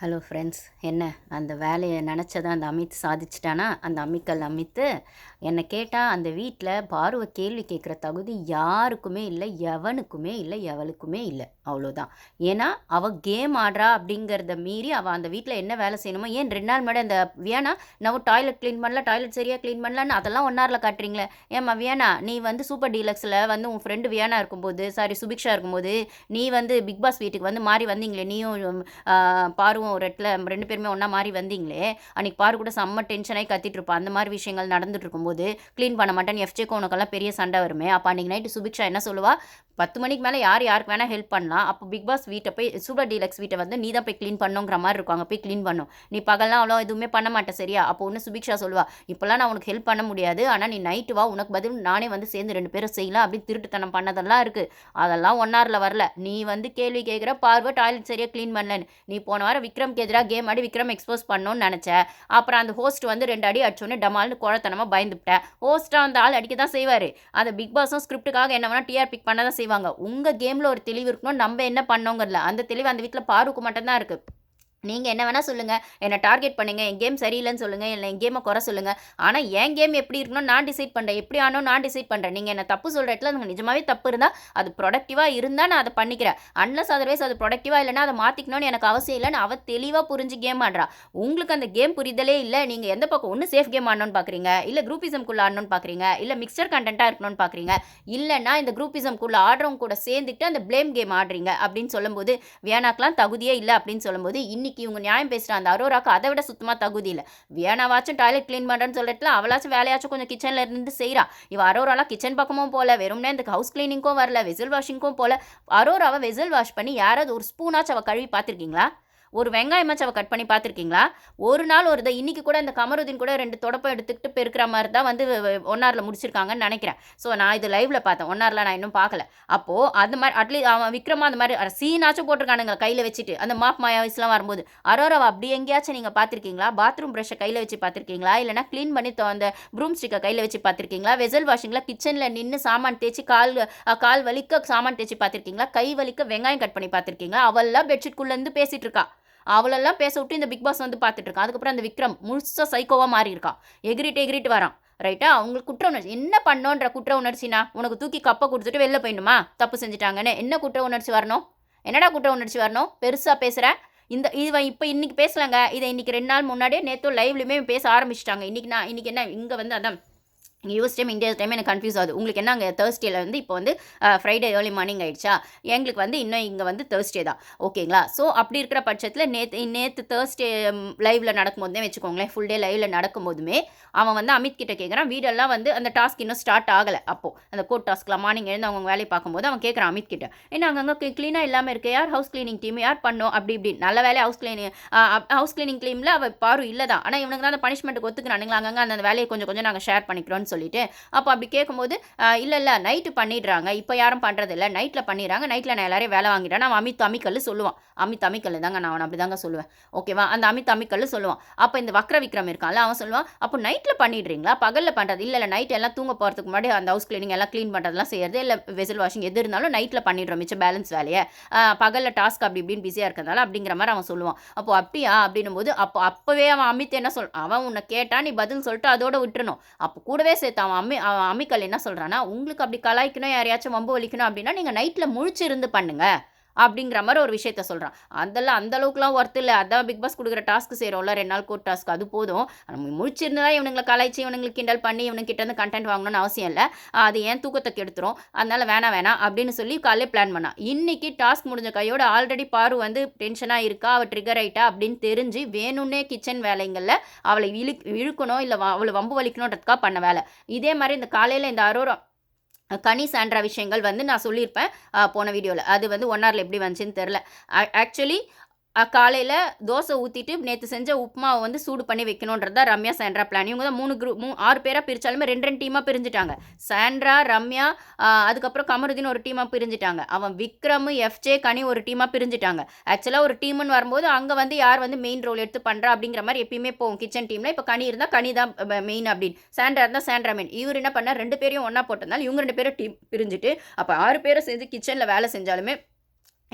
Hello friends என்ன அந்த வேலையை நினச்சதை அந்த அமித் சாதிச்சிட்டானா? அந்த அம்மிக்கல் அமித்து என்னை கேட்டால் அந்த வீட்டில் பார்வை கேள்வி கேட்குற தகுதி யாருக்குமே இல்லை எவனுக்குமே இல்லை எவளுக்குமே இல்லை. அவ்வளோதான். ஏன்னா அவள் கேம் ஆடுறா அப்படிங்கிறத மீறி அவள் அந்த வீட்டில் என்ன வேலை செய்யணுமோ ஏன் ரெண்டு நாள் முன்னாடி அந்த வியானா நான் டாய்லெட் க்ளீன் பண்ணல டாய்லெட் சரியாக க்ளீன் பண்ணலான்னு அதெல்லாம் ஒன்னாரில் காட்டுறீங்களே? ஏம்மா வியானா நீ வந்து சூப்பர் டீலக்ஸில் வந்து உன் ஃப்ரெண்டு வியானா இருக்கும்போது சாரி சுபிக்ஷா இருக்கும்போது நீ வந்து பிக் பாஸ் வீட்டுக்கு வந்து மாறி வந்தீங்களே நீயும் பார்வம் ஒரு இடத்துல ரெண்டு பேருமே ஒன்றா மாறி வந்தீங்களே அன்றைக்கி பாரு கூட செம்ம டென்ஷனாகி கத்திட்டு இருப்பா. அந்த மாதிரி விஷயங்கள் நடந்துட்டு இருக்கும்போது க்ளீன் பண்ண மாட்டேன் எஃப்ஜேக்கு உனக்கெல்லாம் பெரிய சண்டை வருமே. அப்போ அன்றைக்கி நைட்டு சுபிக்ஷா என்ன சொல்லுவா? பத்து மணிக்கு மேலே யார் யாருக்கு வேணால் ஹெல்ப் பண்ணலாம். அப்போ பிக் பாஸ் வீட்டை போய் சூப்பர் டீலக்ஸ் வீட்டை வந்து நீ தான் போய் க்ளீன் பண்ணுங்கிற மாதிரி இருக்கும். அங்கே போய் க்ளீன் பண்ணும். நீ பகல்லாம் அவ்வளோ எதுவுமே பண்ண மாட்டேன் சரியா? அப்போ ஒன்று சுபிக்ஷா சொல்லுவா இப்போல்லாம் நான் உனக்கு ஹெல்ப் பண்ண முடியாது. ஆனால் நீ நைட்டு வா உனக்கு பதில் நானே வந்து சேர்ந்து ரெண்டு பேரும் செய்யலாம். அப்படின்னு திருட்டுத்தனம் பண்ணதெல்லாம் இருக்குது அதெல்லாம் ஒன்னாரில் வரல. நீ வந்து கேள்வி கேட்குற பார்வை டாய்லெட் சரியாக க்ளீன் பண்ணலன்னு. நீ போன வாரம் விக்ரம்க்கு எதிராக கேம் ஆடி விக்ரம் எக்ஸ்போஸ் பண்ணணும்னு நினச்ச. அப்புறம் அந்த ஹோஸ்ட் வந்து ரெண்டு அடி அடிச்சோன்னு டமால்னு குழத்தனமாக பயந்துவிட்டேன் ஹோஸ்ட்டாக அந்த ஆள் அடிக்க தான் செய்வார். அந்த பிக் பாஸும் ஸ்கிரிப்டுக்காக என்ன வேணால் டிஆர்பிக் பண்ண தான் செய்வாங்க உங்கள் கேமில் ஒரு தெளிவு இருக்கணும். நம்ம என்ன பண்ணோங்கிறல அந்த தெளிவு அந்த வீட்டில் பாருக்கு மட்டும்தான் இருக்குது நீங்கள் என்ன வேணால் சொல்லுங்கள் என்னை டார்கெட் பண்ணுங்கள் என் கேம் சரியில்லைன்னு சொல்லுங்கள் இல்லை என் கேமை குறை சொல்லுங்கள் ஆனால் என் கேம் எப்படி இருக்கணும் நான் டிசைட் பண்ணுறேன் எப்படி ஆனோ நான் டிசைட் பண்ணுறேன் நீங்கள் என்ன தப்பு சொல்கிற இடத்துல எனக்கு நிஜமாவே தப்பு இருந்தால் அது ப்ரொடக்டிவாக இருந்தால் நான் அதை பண்ணிக்கிறேன். அன்லஸ் அதர்வைஸ் அது ப்ரொடக்டிவாக இல்லைன்னா அதை மாற்றிக்கணும்னு எனக்கு அவசியம் இல்லைன்னு அவள் தெளிவாக புரிஞ்சு கேம் ஆடுறா. உங்களுக்கு அந்த கேம் புரிதலே இல்லை. நீங்கள் எந்த பக்கம் ஒன்று சேஃப் கேம் ஆடணும்னு பார்க்குறீங்க இல்லை குரூப்பிசம்குள்ளே ஆடணும்னு பார்க்குறீங்க இல்லை மிக்சர் கண்டென்ட்டாக இருக்கணும்னு பார்க்குறீங்க இல்லைன்னா இந்த குரூப்பிசம்குள்ளே ஆடுறவங்க கூட சேர்ந்துட்டு அந்த ப்ளேம் கேம் ஆடுறீங்க அப்படின்னு சொல்லும்போது வியானாக்கெலாம் தகுதியே இல்லை அப்படின்னு சொல்லும்போது இன்னைக்கு இவங்க நியாயம் பேசுகிற அந்த அரோராக்கு அதை விட சுத்தமாக தகுதி இல்லை. வேணாவாச்சும் டாய்லெட் க்ளீன் பண்ணுறேன்னு சொல்லிட்டுல அவளாச்சும் வேலையாச்சும் கொஞ்சம் கிச்சனில் இருந்து செய்கிறா இவ அரோராலாம் கிச்சன் பக்கமும் போகல வெறும்னே இந்த ஹவுஸ் க்ளீனிங்க்கும் வரல. வெசில் வாஷிங்க்கும் போகல அரோராவை வெசில் வாஷ் பண்ணி யாராவது ஒரு ஸ்பூனாச்சும் அவள் கழுவி பார்த்துருக்கீங்களா? ஒரு வெங்காயமாச்சும் அவள் கட் பண்ணி பார்த்துருக்கீங்களா? ஒரு நாள் ஒரு இதை இன்னைக்கு கூட இந்த கமருதீன் கூட ரெண்டு தொடப்பம் எடுத்துக்கிட்டு பெருக்கிற மாதிரி தான் வந்து ஒன்னாரில் முடிச்சிருக்காங்கன்னு நினைக்கிறேன். ஸோ நான் இது லைவில் பார்த்தேன். ஒன்னாரில் நான் இன்னும் பார்க்கல. அப்போது அந்த மாதிரி அட்லீஸ்ட் அவன் விக்ரமா அந்த மாதிரி சீனாச்சும் போட்டிருக்கானுங்க கையில் வச்சுட்டு. அந்த மாப் மாயாவிஸ்லாம் வரும்போது அரோராவை அப்படி எங்கேயாச்சும் நீங்கள் பார்த்துருக்கீங்களா? பாத்ரூம் ப்ரஷ்ஷை கையில் வச்சு பார்த்துருக்கீங்களா? இல்லைனா க்ளீன் பண்ணி தொ- அந்த ப்ரூம் ஸ்டிக்கை கையில் வச்சு பார்த்துருக்கீங்களா? வெசல் வாஷிங்கில் கிச்சனில் நின்று சாமான் தேய்ச்சி கால் கால் வலிக்க சாமான் தேய்ச்சி பார்த்துருக்கீங்களா? கை வலிக்க வெங்காயம் கட் பண்ணி பார்த்துருக்கீங்களா? அவள்லாம் பெட்ஷீட்குள்ளேருந்து பேசிகிட்டு இருக்கா. அவளெல்லாம் பேச விட்டு இந்த பிக் பாஸ் வந்து பார்த்துட்டு இருக்கான் அதுக்கப்புறம் அந்த விக்ரம் முழுசாக சைக்கோவாக மாறி இருக்கான் எகிரிட்டு எகிரிட்டு வரான். ரைட்டா அவங்களுக்கு குற்ற உணர்ச்சி. என்ன பண்ணோன்ற குற்ற உணர்ச்சினா? உனக்கு தூக்கி கப்பை கொடுத்துட்டு வெளில போயிடணுமா தப்பு செஞ்சுட்டாங்கன்னு. என்ன குற்ற உணர்ச்சி வரணும்? என்னடா குற்ற உணர்ச்சி வரணும்? பெருசாக பேசுகிற இந்த இவன் இப்போ இன்னைக்கு பேசலாங்க. இதை இன்னைக்கு ரெண்டு நாள் முன்னாடியே நேற்று லைவ்லையுமே பேச ஆரம்பிச்சிட்டாங்க. இன்னைக்கு நான் இன்னைக்கு என்ன இங்கே வந்து அதான் யூஎஸ் டைம் இந்தியா டைம் எனக்கு கன்ஃபியூஸ் ஆகுது. உங்களுக்கு என்ன அங்கே தேர்ஸ்டேல வந்து இப்போ வந்து ஃப்ரைடே ஏர்லி மார்னிங் ஆயிடுச்சா? எங்களுக்கு வந்து இன்னும் இங்கே வந்து தேர்ஸ்டே தான். ஓகேங்களா ஸோ அப்படி இருக்கிற பட்சத்தில் நேற்று நேற்று தேர்ஸ்டே லைவில் நடக்கும்போது தான் வச்சுக்கோங்களேன் ஃபுல் டே லைவில் நடக்கும்போதுமே அவன் வந்து அமித் கிட்ட கேட்குறான் வீடெல்லாம் வந்து அந்த டாஸ்க் இன்னும் ஸ்டார்ட் ஆகலை. அப்போது அந்த கோட் டாஸ்க்லாம் மார்னிங் எழுந்து அவங்க வேலையை பார்க்கும்போது அவன் கேட்குறான் அமித் கிட்ட. ஏன்னா அங்கங்கே க்ளீனாக இல்லாமல் இருக்கு? யார் ஹவுஸ் க்ளீனிங் டீம் யார் பண்ணோம்? அப்படி இப்படி. நல்ல வேலை ஹவுஸ் க்ளீனிங் ஹவுஸ் க்ளீனிங் டீமில் அவள் பாரு இல்லை தான். ஆனால் இவனுக்கு தான் அந்த பனிஷ்மெண்ட்டுக்கு ஒத்துக்கிறானுங்களா? அங்கங்கே அந்த வேலையை கொஞ்சம் கொஞ்சம் நாங்கள் ஷேர் சொல்லிட்டு அப்போ அப்படி கேட்கும்போது இல்லை இல்லை நைட்டு பண்ணிடுறாங்க. இப்போ யாரும் பண்ணுறது இல்லை நைட்டில் பண்ணிடுறாங்க. நைட்டில் நான் எல்லாரையும் வேலை வாங்கிட்டேன். நான் அமித் அமிக்கல் சொல்லுவான். அமித் அமிக்கல் தாங்க நான் அவனை அப்படி தாங்க சொல்லுவேன் ஓகேவா அந்த அமித் அமிக்கல் சொல்லுவான். அப்போ இந்த வக்ர விக்ரம் இருக்கான்ல அவன் சொல்லுவான் அப்போ நைட்டில் பண்ணிடுறீங்களா? பகலில் பண்ணுறது இல்லை இல்லை நைட் எல்லாம் தூங்க போகிறதுக்கு முன்னாடி அந்த ஹவுஸ் க்ளீனிங் எல்லாம் க்ளீன் பண்ணுறதுலாம் செய்யறது? இல்லை வெசல் வாஷிங் எது இருந்தாலும் நைட்டில் பண்ணிடுறோம் மிச்சம் பேலன்ஸ் வேலையை. பகலில் டாஸ்க் அப்படி இப்படின்னு பிஸியாக இருக்கிறதால அப்படிங்கிற மாதிரி அவன் சொல்லுவான். அப்போ அப்படியா? அப்படின்னும் போது அப்போ அப்போவே அவன் அமித் என்ன சொல் அவன் உன்னை கேட்டான் நீ பதில் சொல்லிட்டு அதோட விட்டுறணும். அப்போ கூடவே சேர்த்து அவன் அம்மி அவன் அம்மிக்கல் என்ன சொல்கிறான்னா உங்களுக்கு அப்படி கலாய்க்கணும் யாரையாச்சும் வம்பு வலிக்கணும் அப்படின்னா நீங்கள் நைட்டில் முழிச்சு இருந்து அப்படிங்கிற மாதிரி ஒரு விஷயத்த சொல்கிறான் அதெல்லாம் அந்த அளவுக்குலாம் ஒர்த் இல்லை. அதான் பிக் பாஸ் கொடுக்குற டாஸ்க் செய்கிறோம்ல ரெண்டு நாள் கோட் டாஸ்க் அது போதும். நம்ம முழிச்சிருந்தா இவனுங்களை கலாய்ச்சி இவனுங்களுக்கு கிண்டல் பண்ணி இவனுக்கிட்ட இருந்து கண்டென்ட் வாங்கணும்னு அவசியம் இல்லை. அது ஏன் தூக்கத்தை கெடுத்துரும்? அதனால வேணாம் வேணாம் அப்படின்னு சொல்லி காலையிலே பிளான் பண்ணான். இன்னைக்கு டாஸ்க் முடிஞ்ச கையோட ஆல்ரெடி பாரு வந்து டென்ஷனாக இருக்கா? அவள் ட்ரிகர் ஆயிட்டா அப்படின்னு தெரிஞ்சு வேணும்னே கிச்சன் வேலைங்களில் அவளை இழு இழுக்கணும் இல்லை அவளை வம்பு வலிக்கணுன்றதுக்காக பண்ண வேலை. இதே மாதிரி இந்த காலையில் இந்த அரோரம் கனி சான்ற விஷயங்கள் வந்து நான் சொல்லியிருப்பேன் போன வீடியோவில் அது வந்து ஒன் ஹவரில் எப்படி வந்துச்சுன்னு தெரில ஆக்சுவலி காலையில் தோசை ஊற்றிட்டு நேற்று செஞ்ச உப்புமாவை வந்து சூடு பண்ணி வைக்கணுன்றது தான் ரம்யா சாண்ட்ரா பிளான் இவங்க தான் மூணு குரூப் மூ ஆறு பேராக பிரித்தாலுமே ரெண்டு ரெண்டு டீமாக பிரிஞ்சுட்டாங்க. சாண்ட்ரா ரம்யா அதுக்கப்புறம் கமருதீன் ஒரு டீமாக பிரிஞ்சுட்டாங்க. அவன் விக்ரம் எஃப்ஜே கனி ஒரு டீமாக பிரிஞ்சுட்டாங்க. ஆக்சுவலாக ஒரு டீம்னு வரும்போது அங்கே வந்து யார் வந்து மெயின் ரோல் எடுத்து பண்ணுறா அப்படிங்கிற மாதிரி எப்பயுமே போகும். கிச்சன் டீமில் இப்போ கனி இருந்தால் கனி தான் மெயின் அப்படின்னு. சாண்ட்ரா இருந்தால் சாண்ட்ரா மெயின் இவர் என்ன பண்ணால் ரெண்டு பேரையும் ஒன்றா போட்டதுனால இவங்க ரெண்டு பேரும் டீம் பிரிஞ்சுட்டு அப்போ ஆறு பேரை சேர்ந்து கிச்சனில் வேலை செஞ்சாலுமே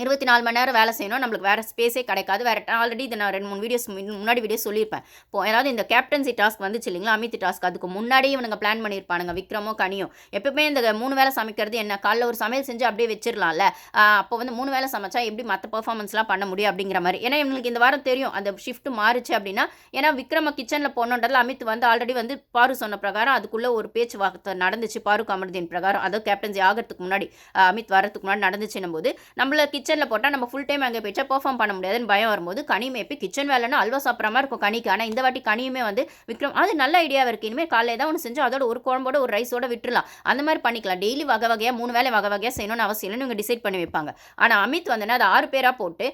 இருபத்தி நாலு மணி நேரம் வேலை செய்யணும். நம்மளுக்கு வேறு ஸ்பேஸே கிடைக்காது. வேறு ஆல்ரெடி இதை நான் ரெண்டு மூணு வீடியோஸ் முன்னாடி வீடியோ சொல்லியிருப்பேன். இப்போ ஏதாவது இந்த கேப்டன்சி டாஸ்க் வந்துச்சு இல்லைங்களா? அமித் டாஸ்க் அதுக்கு முன்னாடியே இவனுங்க பிளான் பண்ணியிருப்பானுங்க. விக்ரமோ கனியும் எப்பவுமே இந்த மூணு வேலை சமைக்கிறது என்ன? காலைல ஒரு சமையல் செஞ்சு அப்படியே வச்சிடலாம்ல அப்போ வந்து மூணு வேலை சமைச்சா எப்படி மற்ற பர்ஃபார்மன்ஸ்லாம் பண்ண முடியும் அப்படிங்கிற மாதிரி. ஏன்னா இவங்களுக்கு இந்த வாரம் தெரியும். அந்த ஷிஃப்ட் மாறுச்சு அப்படின்னா ஏன்னா விக்ரம கிச்சனில் போனோன்றதுல அமித் வந்து ஆல்ரெடி வந்து பாரு சொன்ன பிரகாரம் அதுக்குள்ளே ஒரு பேச்சுவார்த்தை நடந்துச்சு. பாரு கமருதீன் பிரகாரம். அதாவது கேப்டன்சி ஆகிறதுக்கு முன்னாடி அமித் வரதுக்கு முன்னாடி நடந்துச்சுன்னும் போது நம்மள கிச்சனில் போட்டால் நம்ம ஃபுல் டைம் அங்கே போயிட்டா பெர்ஃபார்ம் பண்ண முடியாதுன்னு பயம் வரும்போது கனி இப்போ கிச்சன் வேலைன்னா அல்வா சாப்பிட்ற மாதிரி இருக்கும் கனிக்கு. ஆனால் இந்த வாட்டி கனியுமே வந்து விக்ரம் அது நல்ல ஐடியாவாக இருக்குது இனிமேல் காலையில் தான் ஒன்று செஞ்சு அதோட ஒரு குழம்போட ஒரு ரைஸோட விட்டுலாம் அந்த மாதிரி பண்ணிக்கலாம். டெய்லி வகை வகையாக மூணு வேலை வகை வகையாக செய்யணும்னு அவசியம் இல்லைன்னு இவங்க டிசைட் பண்ணி வைப்பாங்க. ஆனால் அமித் வந்தோன்னா அது ஆறு பேராக போட்டு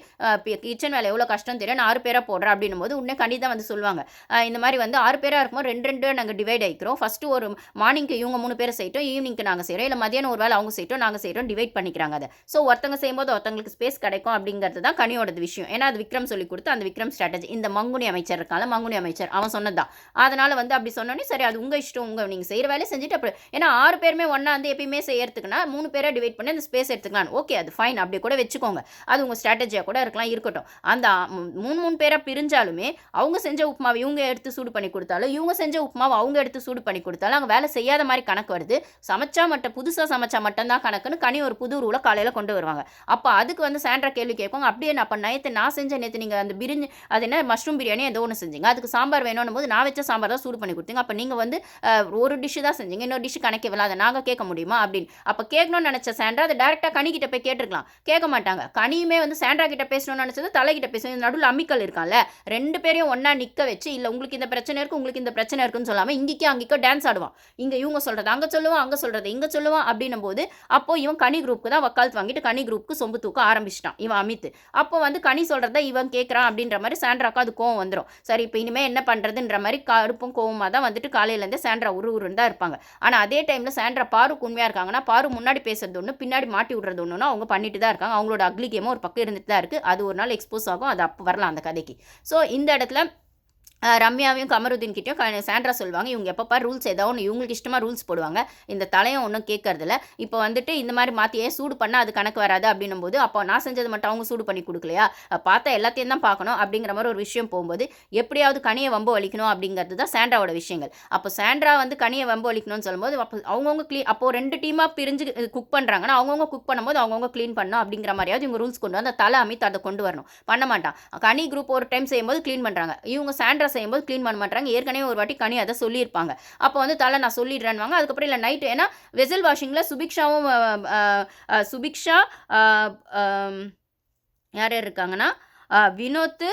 கிச்சன் வேலை எவ்வளோ கஷ்டம் தெரியும் நான் ஆறு பேராக போடுறேன் அப்படின்னும் போது உடனே கண்டி தான் வந்து சொல்லுவாங்க. இந்த மாதிரி வந்து ஆறு பேராக இருக்கும்போது ரெண்டு ரெண்டு நாங்கள் டிவைட் ஆகிக்கிறோம் ஃபஸ்ட்டு ஒரு மார்னிங்க்கு இவங்க மூணு பேரை செய்யட்டும் ஈவினிங்க்கு நாங்கள் செய்கிறோம் இல்லை மதியானம் ஒரு வேலை அவங்க செய்யட்டும் நாங்கள் செய்கிறோம் டிவைட் பண்ணிக்கிறாங்க அதை. ஸோ ஒருத்தங்க செய்யும்போது ஒருத்தங்களுக்கு ஸ்பேஸ் கிடைக்கும் அப்படிங்கிறது தான் கனியோடது விஷயம். ஏன்னா அது விக்ரம் சொல்லி கொடுத்து அந்த விக்ரம் ஸ்ட்ராட்டஜி இந்த மங்குனி அமைச்சர் இருக்கால மங்குனி அமைச்சர் அவன் சொன்னதான் அதனால் வந்து அப்படி சொன்னோன்னே சரி அது உங்கள் இஷ்டம் உங்கள் நீங்கள் செய்கிற வேலையை செஞ்சுட்டு அப்படி ஏன்னா ஆறு பேருமே ஒன்றா வந்து எப்பயுமே செய்யறதுக்குன்னா மூணு பேரை டிவைட் பண்ணி அந்த ஸ்பேஸ் எடுத்துக்கலாம். ஓகே அது ஃபைன் அப்படி கூட வச்சுக்கோங்க. அது உங்கள் ஸ்ட்ராட்டஜியாக கூட இருக்கலாம் இருக்கட்டும். அந்த மூணு மூணு பேராக பிரிஞ்சாலுமே அவங்க செஞ்ச உப்புமாவை இவங்க எடுத்து சூடு பண்ணி கொடுத்தாலும் இவங்க செஞ்ச உப்புமாவை அவங்க எடுத்து சூடு பண்ணி கொடுத்தாலும் அங்கே வேலை செய்யாத மாதிரி கணக்கு வருது. சமைச்சா மட்டும் புதுசாக சமைச்சா மட்டும்தான் கணக்குன்னு கனி ஒரு புது ரூலை காலையில் கொண்டு வருவாங்க. அப்போ அது அதுக்கு வந்து சாண்ட்ரா கேள்வி கேட்பாங்க அப்படியே நான் அப்போ நேற்று நான் செஞ்ச நேற்று நீங்கள் அந்த பிரிஞ்சு அது என்ன மஷ்ரூம் பிரியாணி ஏதோ ஒன்று செஞ்சீங்க. அதுக்கு சாம்பார் வேணும்னு போது நான் வச்ச சாம்பார் தான் சூடு பண்ணி கொடுத்தீங்க. அப்போ நீங்கள் வந்து ஒரு டிஷ்ஷு தான் செஞ்சீங்க. இன்னொரு டிஷ்ஷு கணக்கவில்லை அதை நாங்கள் கேட்க முடியுமா? அப்படின்னு. அப்போ கேட்கணும்னு நினச்ச சாண்ட்ரா அதை டேரெக்டாக கனிக்கிட்ட போய் கேட்டிருக்கலாம். கேட்க மாட்டாங்க. கனியுமே வந்து சாண்ட்ரா கிட்ட பேசணும்னு நினச்சது தலைகிட்ட பேசணும். நடுவில் அம்மிக்கல் இருக்கான்ல. ரெண்டு பேரையும் ஒன்றா நிற்க வச்சு இல்லை உங்களுக்கு இந்த பிரச்சனை இருக்குது உங்களுக்கு இந்த பிரச்சனை இருக்குன்னு சொல்லாமல் இங்கேக்கோ அங்கேக்கோ டான்ஸ் ஆடுவான். இங்கே இவங்க சொல்கிறது அங்கே சொல்லுவான் அங்கே சொல்கிறது இங்கே சொல்லுவான் அப்படின்னும் போது அப்போ இவன் கனி குரூப்புக்கு தான் வக்காலத்து வாங்கிட்டு கனி குரூப்புக்கு சொம்பு தூக்க ஆரம்பிச்சிட்டான். இவன் அமித் அப்போ வந்து கனி சொல்கிறத இவன் கேட்குறான் அப்படின்ற மாதிரி சாண்ட்ராக்கு அது கோவம் வந்துடும் சரி இப்போ இனிமேல் என்ன பண்ணுறதுன்ற மாதிரி கடுப்பும் கோவமாக தான் வந்துட்டு காலையிலேருந்து சாண்ட்ரா உரு உருன்னு தான் இருப்பாங்க. ஆனால் அதே டைமில் சாண்ட்ரா பாரு உண்மையாக இருக்காங்கன்னா பாரு முன்னாடி பேசுறது ஒன்று பின்னாடி மாட்டி விடுறது ஒன்றுனா அவங்க பண்ணிட்டு தான் இருக்காங்க. அவங்களோட அக்லி கேமும் ஒரு பக்கம் இருந்துட்டு தான் இருக்குது அது ஒரு நாள் எக்ஸ்போஸ் ஆகும். அது அப்போ வரலாம் அந்த கதைக்கு. ஸோ இந்த இடத்துல ரம்யாவையும் கமருதீன் கிட்டேயும் சாண்ட்ரா சொல்லுவாங்க. இவங்க எப்பப்பா ரூல்ஸ் ஏதோ ஒன்று இவங்களுக்கு இஷ்டமாக ரூல்ஸ் போடுவாங்க. இந்த தலையும் ஒன்றும் கேட்கறதில்ல இப்போ வந்துட்டு இந்த மாதிரி மாற்றி ஏன் சூடு பண்ணால் அது கணக்கு வராது அப்படின்னும் போது அப்போ நான் செஞ்சது மட்டும் அவங்க சூடு பண்ணி கொடுக்கலையா? பார்த்தா எல்லாத்தையும் தான் பார்க்கணும் அப்படிங்கிற மாதிரி ஒரு விஷயம் போகும்போது எப்படியாவது கனியை வம்பு வலிக்கணும் அப்படிங்கிறது தான் சாண்ட்ராவோட விஷயங்கள். அப்போ சாண்ட்ரா வந்து கனியை வம்பு வலிக்கணும்னு சொல்லும்போது அப்போ அவங்கவுங்க க்ளீன் அப்போது ரெண்டு டீமாக பிரிஞ்சு குக் பண்ணுறாங்கன்னா அவங்கவுங்க குக் பண்ணும்போது அவங்கவுங்க க்ளீன் பண்ணணும் அப்படிங்கிற மாதிரியாவது இவங்க ரூல்ஸ் கொண்டு வந்து அந்த தலை அமைத்து அதை கொண்டு வரணும். பண்ண மாட்டான். கனி குரூப் ஒரு டைம் செய்யும்போது க்ளீன் பண்ணுறாங்க இவங்க சாண்ட்ரா செய்யும்போது க்ளீன் பண்ண மாட்டாங்க ஏற்கனவே ஒரு வாட்டி கனி அதை சொல்லியிருப்பாங்க. அப்போ வந்து தலை நான் சொல்லிடுறேன்வாங்க அதுக்கப்புறம் இல்லை நைட்டு ஏன்னா வெசல் வாஷிங்கில் சுபிக்ஷாவும் சுபிக்ஷா யார் யார் இருக்காங்கன்னா வினோத்து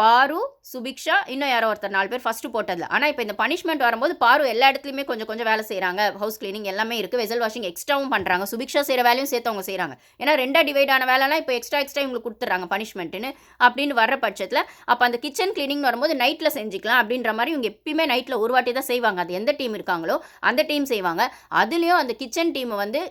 பாரு சுபிக்ஷா இன்னும் யாரோ ஒருத்தர் நாலு பேர் ஃபஸ்ட்டு போட்டதில். ஆனால் இப்போ இந்த பனிஷ்மெண்ட் வரும்போது பாரு எல்லா இடத்துலையுமே கொஞ்சம் கொஞ்சம் வேலை செய்கிறாங்க ஹவுஸ் கிளீனிங் எல்லாமே இருக்குது வெசல் வாஷிங் எக்ஸ்ட்ராவும் பண்ணுறாங்க சுபிக்ஷா செய்கிற வேலையும் சேர்த்து அவங்க செய்கிறாங்க ஏன்னா ரெண்டாக டிவைட் ஆன வேலைலாம் இப்போ எக்ஸ்ட்ரா எக்ஸ்ட்ரா இவங்களுக்கு கொடுத்துட்றாங்க பனிஷ்மெண்ட்டுன்னு அப்படின்னு வர பட்சத்தில் அப்போ அந்த கிச்சன் கிளீனிங் வரும்போது நைட்டில் செஞ்சுக்கலாம் அப்படின்ற மாதிரி இவங்க எப்பயுமே நைட்டில் ஒரு வாட்டி தான் செய்வாங்க. அது எந்த டீம் இருக்காங்களோ அந்த டீம் செய்வாங்க. அதுலேயும் அந்த கிச்சன் டீம் வந்து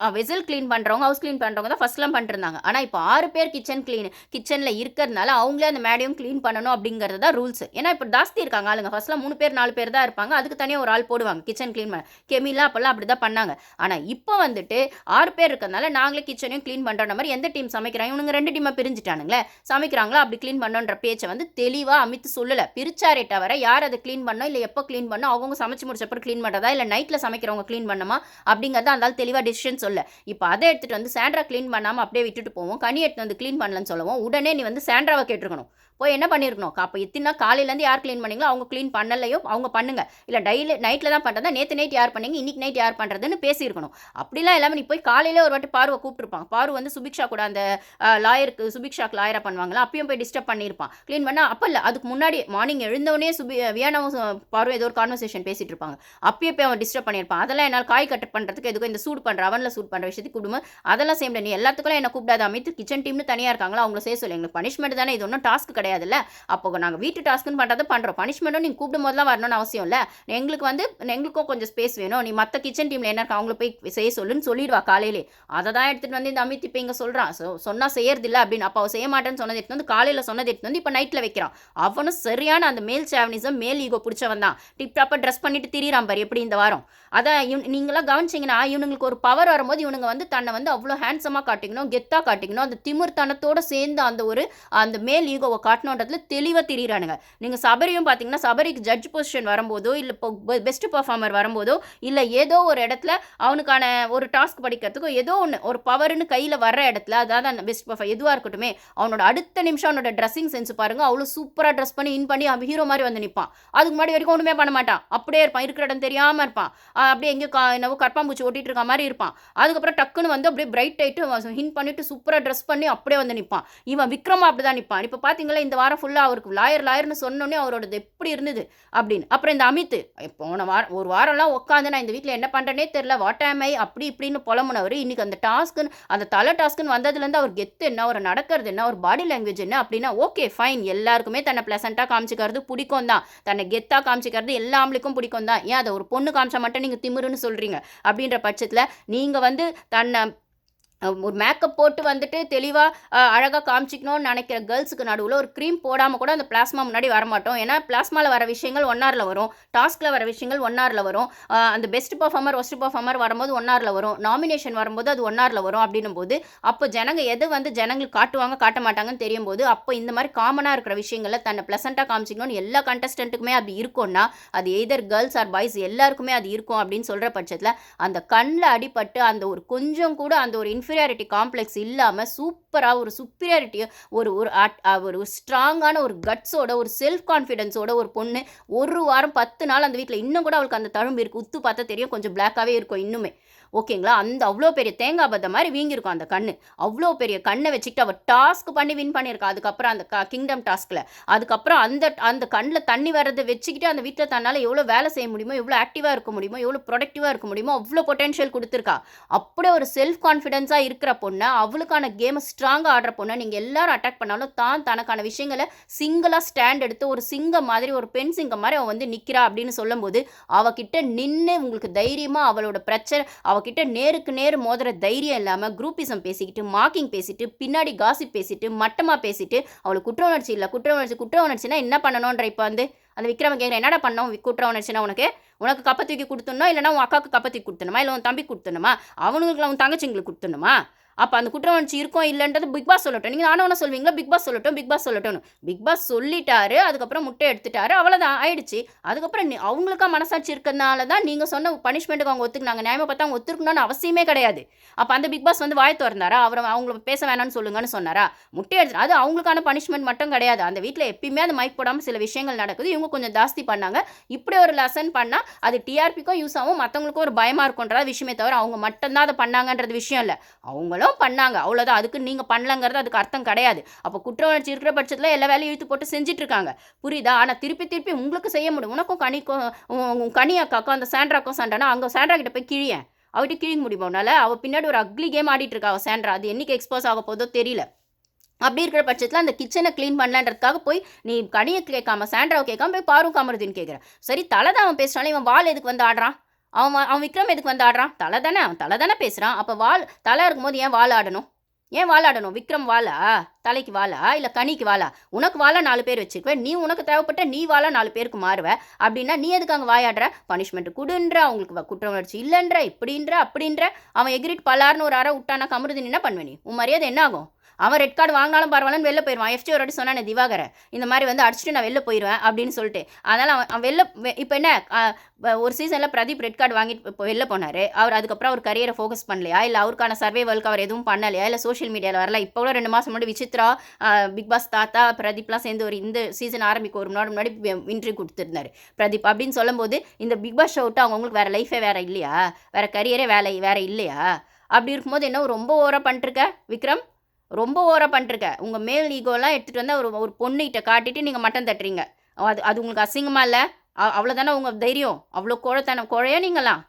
வெசல் க்ளீன் பண்ணுறவங்க ஹவுஸ் க்ளீன் பண்ணுறவங்க தான் ஃபஸ்ட்லாம் பண்ணிருந்தாங்க. ஆனால் இப்போ ஆறு பேர் கிச்சன் க்ளீன் கிச்சனில் இருக்கிறதுனால அவங்களே அந்த மேடையும் க்ளீன் பண்ணணும் அப்படிங்கிறது தான் ரூல்ஸ் ஏன்னா இப்போ ஜாஸ்தி இருக்காங்க ஆளுங்க. ஃபஸ்ட்லாம் மூணு பேர் நாலு பேர் தான் இருப்பாங்க. அதுக்கு தனியாக ஒரு ஆள் போடுவாங்க. கிச்சன் க்ளீன் பண்ண கெமிலாம் அப்போல்லாம் அப்படி தான் பண்ணாங்க. ஆனால் இப்போ வந்துட்டு ஆறு பேர் இருக்கிறதுனால நாங்களே கிச்சனையும் க்ளீன் பண்ணுற மாதிரி எந்த டீம் சமைக்கிறாங்க? இவனுங்க ரெண்டு டீமாக பிரிஞ்சுட்டானுங்களே. சமைக்கிறாங்களா? அப்படி க்ளீன் பண்ணுன்ற பேச்சை வந்து தெளிவாக அமைத்து சொல்லலை. பிரிச்சாரே தவிர யார் அதை க்ளீன் பண்ணோம் இல்லை எப்போ க்ளீன் பண்ணோம் அவங்க சமைச்சு முடிச்சப்பறம் க்ளீன் பண்ணுறதா இல்லை நைட்டில் சமைக்கிறவங்க க்ளீன் பண்ணமா? அப்படிங்கிறத அந்த தெளிவாக டிசிஷன்ஸ் சொல்ல. இப்போ அதை எடுத்துகிட்டு வந்து சாண்ட்ரா க்ளீன் பண்ணாமல் அப்படியே விட்டுட்டு போவோம். கனி எடுத்து வந்து க்ளீன் பண்ணலன்னு சொல்லுவோம் உடனே நீ வந்து சாண்ட்ராவை கேட்டிருக்கணும். போய் என்ன பண்ணியிருக்கணும் அப்போ எத்தனை காலையிலேருந்து யார் க்ளீன் பண்ணீங்களோ அவங்க க்ளீன் பண்ணலையோ அவங்க பண்ணுங்க. இல்லை டெய்லி நைட்டில் தான் பண்ணுறதா நேற்று நைட் யார் பண்ணீங்க? இன்றைக்கி நைட் யார் பண்ணுறதுன்னு பேசியிருக்கணும். அப்படிலாம் எல்லாமே நீ போய் காலையில் ஒரு வாட்டி பார்வை கூப்பிட்டுருப்பாங்க பார்வை வந்து சுபிக்ஷா கூட அந்த லாயருக்கு சுபிக்ஷாக்கு லாயராக பண்ணுவாங்களா? அப்பயும் போய் டிஸ்டர்ப் பண்ணியிருப்பான். க்ளீன் பண்ணால் அப்போ இல்லை அதுக்கு முன்னாடி மார்னிங் எழுந்தவொடனே சுபி வியானாவும் பார்வை ஏதோ ஒரு கான்வர்சேஷன் பேசிகிட்டு இருப்பாங்க. அப்பயே போய் அவன் டிஸ்டர்ப் பண்ணியிருப்பான். அதெல்லாம் என்னால் காய் கட் பண்ணுறதுக்கு எதுக்கும் இந்த சூடு பண்ணுற அவனில் சூட் பண்ணுற விஷயத்துக்கு குடும்பம் அதெல்லாம் சேம் நீ எல்லாத்துக்கும் என்ன கூப்பிடாத அமைத்து கிச்சன் டீம்னு தனியாக இருக்காங்களா? அவங்கள செய்ய சொல்லி. எங்களுக்கு பனிஷ்மெண்ட் தானே. இது ஒன்றும் டாஸ்க் கிடையாதுல்ல? அப்போ நாங்கள் வீட்டு டாஸ்க்குன்னு பண்ணுறதை பண்ணுறோம் பனிஷ்மெண்ட்டும் நீங்கள் கூப்பிடும் போதெல்லாம் வரணும்னு அவசியம் இல்லை. எங்களுக்கு வந்து எங்களுக்கும் கொஞ்சம் ஸ்பேஸ் வேணும். நீ மற்ற கிச்சன் டீமில் என்ன இருக்கா அவங்கள போய் செய்ய சொல்லுன்னு சொல்லிடுவா காலையிலே. அதை தான் எடுத்துகிட்டு வந்து இந்த அமித் இப்போ இங்கே சொல்கிறான் ஸோ சொன்னால் செய்யறதில்ல அப்படின்னு. அப்போ செய்ய மாட்டேன்னு சொன்னது எடுத்து வந்து காலையில் சொன்னது எடுத்து வந்து இப்போ நைட்டில் வைக்கிறான். அவனும் சரியான அந்த மேல் சேவனிசம் மேல் ஈகோ பிடிச்சவன் தான். டிப்டாப்பாக ட்ரெஸ் பண்ணிட்டு திரியிறான் பாரு எப்படி இந்த வாரம். அதான் நீங்களாம் கவனிச்சிங்கன்னா இவனுங்களுக்கு ஒரு பவர் வரும்போது இவனுங்க வந்து தன்னை வந்து அவ்வளோ ஹேண்ட்ஸமாக காட்டிக்கணும் கெத்தாக காட்டிக்கணும். அந்த திமிர்த்தனத்தோட சேர்ந்து அந்த ஒரு அந்த மேல் ஈகோவை காட்டணுன்றதுல தெளிவாக தெரியிறானுங்க. நீங்கள் சபரியும் பார்த்தீங்கன்னா சபரிக்கு ஜட்ஜ் பொசிஷன் வரும்போதோ இல்லை இப்போ பெஸ்ட் பர்ஃபார்மர் வரும்போதோ இல்லை ஏதோ ஒரு இடத்துல அவனுக்கான ஒரு டாஸ்க் படிக்கிறதுக்கோ ஏதோ ஒன்று ஒரு பவர்னு கையில் வர்ற இடத்துல அதாவது அந்த பெஸ்ட் பர்ஃபார் எதுவாக இருக்கட்டுமே அவனோட அடுத்த நிமிஷம் அவனோட ட்ரெஸ்ஸிங் சென்ஸ் பாருங்கள் அவ்வளோ சூப்பராக ட்ரெஸ் பண்ணி இன் பண்ணி அவன் ஹீரோ மாதிரி வந்து நிற்பான் அதுக்கு முன்னாடி வரைக்கும் ஒன்றுமே பண்ண மாட்டான். அப்படியே இருப்பான் இருக்கிற இடம் தெரியாமல் இருப்பான். அப்படியே எங்கேயோ கா என்னவோ கற்பாம்பூச்சி ஓட்டிட்டு இருக்க மாதிரி இருப்பான். அதுக்கப்புறம் டக்குன்னு வந்து அப்படியே பிரைட் ஆகிட்டு ஹின் பண்ணிட்டு சூப்பராக ட்ரெஸ் பண்ணி அப்படியே வந்து நிற்பான் இவன் விக்ரமா அப்படி தான் நிற்பான் இப்போ பார்த்தீங்களா இந்த வாரம் ஃபுல்லாக அவருக்கு லாயர் லாயர்னு சொன்னோன்னே அவரோடது எப்படி இருந்தது அப்படின்னு. அப்புறம் இந்த அமித் போன வாரம் ஒரு வாரம்லாம் உட்காந்து நான் இந்த வீட்டில் என்ன பண்ணுறேனே தெரில வாட் ஆம் ஐ அப்படி இப்படின்னு புலம்புனவர். இன்றைக்கி அந்த டாஸ்க்குன்னு அந்த தலை டாஸ்க்குன்னு வந்ததுலேருந்து அவர் கெத்து என்ன அவர் நடக்கிறது என்ன ஒரு பாடி லாங்குவேஜ் என்ன அப்படின்னா ஓகே ஃபைன் எல்லாருக்குமே தன்னை ப்ளசண்ட்டாக காமிச்சிக்கிறது பிடிக்கும் தான். தன்னை கெத்தாக காமிச்சிக்கிறது எல்லா ஆம்பளுக்கும் பிடிக்கும் தான். ஏன் அதை ஒரு பொண்ணு காமிச்சா மட்டும் நீங்கள் திமிருன்னு சொல்கிறீங்க அப்படின்ற பட்சத்தில் நீங்கள் வந்து தன்னை ஒரு மேக்கப் போட்டு வந்துட்டு தெளிவாக அழகாக காமிச்சிக்கணும்னு நினைக்கிற கேர்ள்ஸுக்கு நடுவில் ஒரு க்ரீம் போடாமல் கூட அந்த பிளாஸ்மா முன்னாடி வரமாட்டோம். ஏன்னா பிளாஸ்மாவில் வர விஷயங்கள் ஒன் ஹவரில் வரும். டாஸ்கில் வர விஷயங்கள் ஒன் ஹவரில் வரும். அந்த பெஸ்ட் பர்ஃபார்மர் ஒஸ்ட் பர்ஃபார்மர் வரும்போது ஒன் ஹவரில் வரும். நாமினேஷன் வரும்போது அது ஒன் ஹவரில் வரும் அப்படின்னும் போது அப்போ ஜனங்க எது வந்து ஜனங்களுக்கு காட்டுவாங்க காட்ட மாட்டாங்கன்னு தெரியும் போது அப்போ இந்த மாதிரி காமனாக இருக்கிற விஷயங்களில் தன்னை ப்ளசண்ட்டாக காமிச்சிக்கணும்னு எல்லா கண்டஸ்டண்ட்டுக்குமே அப்படி இருக்கும்னா அது எய்தர் கேர்ள்ஸ் ஆர் பாய்ஸ் எல்லாருக்குமே அது இருக்கும் அப்படின்னு சொல்கிற பட்சத்தில் அந்த கண்ணில் அடிபட்டு அந்த ஒரு கொஞ்சம் கூட அந்த ஒரு சுப்பீரியாரிட்டி காம்ப்ளெக்ஸ் இல்லாமல் சூப்பராக ஒரு சுப்பீரியாரிட்டியை ஒரு ஒரு ஒரு ஸ்ட்ராங்கான ஒரு கட்ஸோட ஒரு செல்ஃப் கான்ஃபிடென்ஸோட ஒரு பொண்ணு ஒரு வாரம் பத்து நாள் அந்த வீட்டில் இன்னும் கூட அவளுக்கு அந்த தழும்பு இருக்குது உத்து பார்த்தா தெரியும் கொஞ்சம் பிளாக்காகவே இருக்கும் இன்னுமே. ஓகேங்களா? அந்த அவ்வளோ பெரிய தேங்காய் பத்த மாதிரி வீங்கியிருக்கும் அந்த கண்ணு. அவ்வளோ பெரிய கண்ணை வச்சுக்கிட்டு அவள் டாஸ்க் பண்ணி வின் பண்ணியிருக்கா. அதுக்கப்புறம் அந்த கிங்டம் டாஸ்கில் அதுக்கப்புறம் அந்த அந்த கண்ணில் தண்ணி வர்றதை வச்சுக்கிட்டு அந்த வீட்டில் தன்னால் எவ்வளோ வேலை செய்ய முடியுமோ எவ்வளோ ஆக்டிவாக இருக்க முடியுமோ எவ்வளோ ப்ரொடக்டிவாக இருக்க முடியுமோ அவ்வளோ பொட்டென்ஷியல் கொடுத்துருக்கா. அப்படியே ஒரு செல்ஃப் கான்ஃபிடென்ஸாக இருக்கிற பொண்ணை அவளுக்கான கேமை ஸ்ட்ராங்காக ஆடுற பொண்ணை நீங்கள் எல்லாரும் அட்டாக் பண்ணாலும் தான் தனக்கான விஷயங்களை சிங்கிளாக ஸ்டாண்ட் எடுத்து ஒரு சிங்கம் மாதிரி ஒரு பெண் சிங்க மாதிரி அவள் வந்து நிற்கிறா அப்படின்னு சொல்லும்போது அவகிட்ட நின்று உங்களுக்கு தைரியமாக அவளோட பிரச்சனை அவகிட்ட நேருக்கு நேர் மோதுற தைரியம் இல்லாமல் குரூப்பிசம் பேசிக்கிட்டு மார்க்கிங் பேசிட்டு பின்னாடி காசிப் பேசிட்டு மட்டமாக பேசிட்டு அவளுக்கு குற்ற உணர்ச்சி இல்லை குற்ற உணர்ச்சி குற்ற உணர்ச்சினா என்ன பண்ணணுன்ற இப்போ வந்து அந்த விக்ரம கேட்குற என்னடா பண்ணோம் குற்ற உணர்ச்சினா உனக்கு? உனக்கு கப்பை தூக்கி கொடுத்துடணும்? இல்லைனா உன் அக்காவுக்கு கப்பை தூக்கி கொடுத்துணுமா இல்லை உன் தம்பி கொடுத்துணுமா அவனுங்களுக்கு அவன் தங்கச்சிங்களுக்கு கொடுத்தணுமா அப்போ அந்த குற்ற இருக்கும் இல்லைன்றது பிக் பாஸ் சொல்லட்டும். நீங்கள் நானும் சொல்வீங்களா? பிக் பாஸ் சொல்லட்டும் பிக் பாஸ் சொல்லட்டும் பிக் பாஸ் சொல்லிட்டாரு அதுக்கப்புறம் முட்டை எடுத்துட்டாரு அவ்வளோதான் ஆயிடுச்சு. அதுக்கப்புறம் நீ- அவங்களுக்கா மனசாட்சி இருக்கிறதுனால தான் நீங்கள் சொன்ன பனிஷ்மெண்ட்டுக்கு அவங்க ஒத்துக்குனாங்க. நியாயமாக பார்த்தா அவங்க ஒத்துக்கணும்னு அவசியமே கிடையாது. அப்போ அந்த பிக் பாஸ் வந்து வாய் திறந்தாரா? அவர் அவங்கள பேச வேணாம்னு சொல்லுங்கன்னு சொன்னாரா? முட்டை எடுத்து அது அவங்களுக்கான பனிஷ்மெண்ட் மட்டும் கிடையாது. அந்த வீட்டில் எப்பயுமே அந்த மைக் போடாமல் சில விஷயங்கள் நடக்குது. இவங்க கொஞ்சம் ஜாஸ்தி பண்ணாங்க. இப்படி ஒரு லெசன் பண்ணால் அது டிஆர்பிக்கும் யூஸ் ஆகும். மற்றவங்களுக்கும் ஒரு பயமாக இருக்கும்ன்ற விஷயமே தவிர அவங்க மட்டும்தான் அதை பண்ணாங்கன்றது விஷயம் இல்லை. அவங்களும் பண்ணாங்க. அவ்வளோதான் அதுக்கு நீங்கள் பண்ணலங்கிறது அதுக்கு அர்த்தம் கிடையாது. அப்போ குற்ற உணர்ச்சி இருக்கிற பட்சத்தில் எல்லா வேலையும் இழுத்து போட்டு செஞ்சிட்ருக்காங்க. புரியுதா? ஆனால் திருப்பி திருப்பி உங்களுக்கு செய்ய முடியும். உனக்கும் கனிக்கும் உன் கனி அக்காக்கும் அந்த சாண்ட்ராக்கும் சண்டைனா அங்கே சாண்ட்ரா கிட்ட போய் கிழியேன். அவர்கிட்ட கிழிக்க முடியுமா உன்னால்? அவள் பின்னாடி ஒரு அக்லி கேம் ஆடிட்டு இருக்கா அவள் சாண்ட்ரா. அது என்னைக்கு எக்ஸ்போஸ் ஆக போதோ தெரியல. அப்படி இருக்கிற பட்சத்தில் அந்த கிச்சனை க்ளீன் பண்ணலன்றதுக்காக போய் நீ கனியை கேட்காம சாண்ட்ராவை கேட்காம போய் பாரு காமருதின்னு கேட்குறேன் சரி தலை தான் அவன் பேசினாலும் இவன் வால் எதுக்கு வந்து ஆடுறான்? அவன் வா- அவன் விக்ரம் எதுக்கு வந்து ஆடுறான் தலை தானே அவன் தலை தானே பேசுகிறான் அப்போ வால் தலை இருக்கும்போது ஏன் வால் ஆடணும்? ஏன் வால் ஆடணும்? விக்ரம் வாலா? தலைக்கு வாலா? இல்லை கனிக்கு வாலா? உனக்கு வாலா நாலு பேர் வச்சுக்குவேன் நீ உனக்கு தேவைப்பட்ட நீ வாழ நாலு பேருக்கு மாறுவ. அப்படின்னா நீ எதுக்கு அங்கே வாயாடுற? பனிஷ்மெண்ட் கொடுன்ற அவங்களுக்கு குற்ற உணர்ச்சி இல்லைன்ற இப்படின்ற அப்படின்ற. அவன் எகிரிட் பலார்னு ஒரு அறை விட்டானா கமருது என்ன பண்ணுவேன் உன் மரியாதை என்ன ஆகும்? அவன் ரெட் கார்டு வாங்கினாலும் பரவாயில்லன்னு வெளில போயிடுவான் எஃப்டி ஒரு வாட்டி சொன்னானே திவாகரை இந்த மாதிரி வந்து அடிச்சுட்டு நான் வெளில போயிடுவேன் அப்படின்னு சொல்லிட்டு. அதனால் அவன் அவன் வெளில இப்போ என்ன ஒரு சீசனில் பிரதீப் ரெட் கார்டு வாங்கிட்டு இப்போ வெளில போனார். அவர் அதுக்கப்புறம் அவர் கரியரை ஃபோக்கஸ் பண்ணலையா? இல்லை அவருக்கான சர்வேவலுக்கு அவர் எதுவும் பண்ணலையா? இல்லை சோஷியல் மீடியாவில் வரல? இப்போ கூட ரெண்டு மாதம் முன்னாடி விசித்ரா பிக் பாஸ் தாத்தா பிரதீப்லாம் சேர்ந்து ஒரு இந்த சீசன் ஆரம்பிக்க ஒரு முன்னாடி முன்னாடி இன்ட்ரி கொடுத்துருந்தார் பிரதீப். அப்படின்னு சொல்லும்போது இந்த பிக் பாஸ் ஷோ விட்டு அவங்களுக்கு வேறு லைஃபே வேறு இல்லையா? வேறு கரியரே வேலை வேறு இல்லையா? அப்படி இருக்கும்போது என்ன ரொம்ப ஓவராக பண்ணிட்டுருக்க விக்ரம்? ரொம்ப ஓரம் பண்ணிருக்க உங்கள் மேல் ஈகோலாம் எடுத்துகிட்டு வந்து ஒரு ஒரு பொண்ணுகிட்ட காட்டிட்டு நீங்கள் மட்டன் தட்டுறீங்க. அது அது உங்களுக்கு அசிங்கமாக இல்லை? அவ்வளோதானே உங்கள் தைரியம்? அவ்வளோ குழத்தான குழையா நீங்களாம்